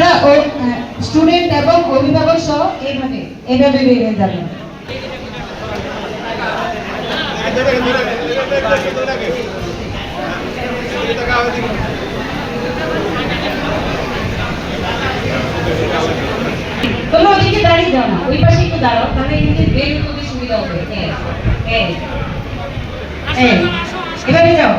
আপনারা স্টুডেন্ট এবং অভিভাবক সহ এইভাবে এইভাবে বেরিয়ে যাবেন তোমরা ওদিকে দাঁড়িয়ে যাও না ওই পাশে একটু দাঁড়াও তাহলে এদিকে বের করতে সুবিধা হবে। এই, এই, এভাবে যাও।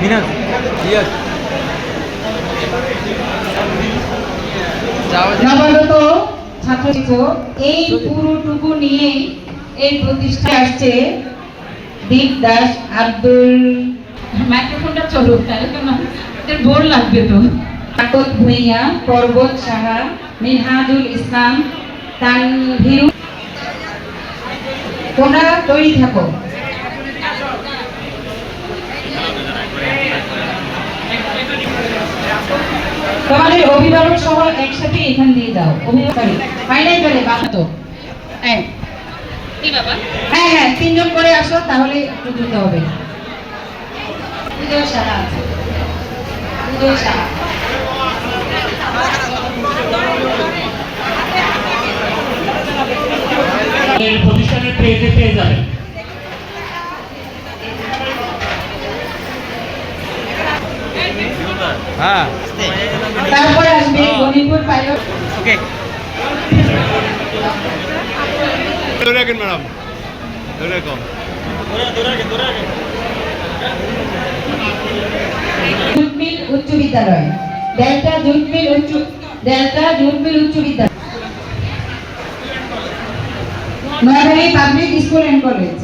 মিনাজ ইয়েস নবাগত ছাত্রছাত্রী এই পুরোটুকু নিয়ে এই প্রতিষ্ঠায় আসছে দীপ দাস আব্দুল। মাইক্রোফোনটা চলুক তাহলে তো না এদের বোর লাগবে তো। কাকত ভুইয়া পর্বত সাহা মিনহাজুল ইসলাম তানভীরু। তোমরা তৈরি থাকো। তোমাদের অভিভাবক সহ একসাথে এখান দিয়ে যাও। অভিভাবক ফাইনাল করে বাঁধতো হ্যাঁ হ্যাঁ হ্যাঁ তিনজন করে আসো, তাহলে একটু দ্রুত হবে। প্রতিষ্ঠানের পেজে পেয়ে যাবেন হ্যাঁ। তারপরে আসবে গণিপুর পাইলট ওকে। ধরে রাখেন ম্যাডাম। ধরে রাখো। জুটমিল উচ্চ বিদ্যালয়। ডেল্টা জুটমিল উচ্চ ডেল্টা জুটমিল উচ্চ বিদ্যালয়। Noakhali public school and college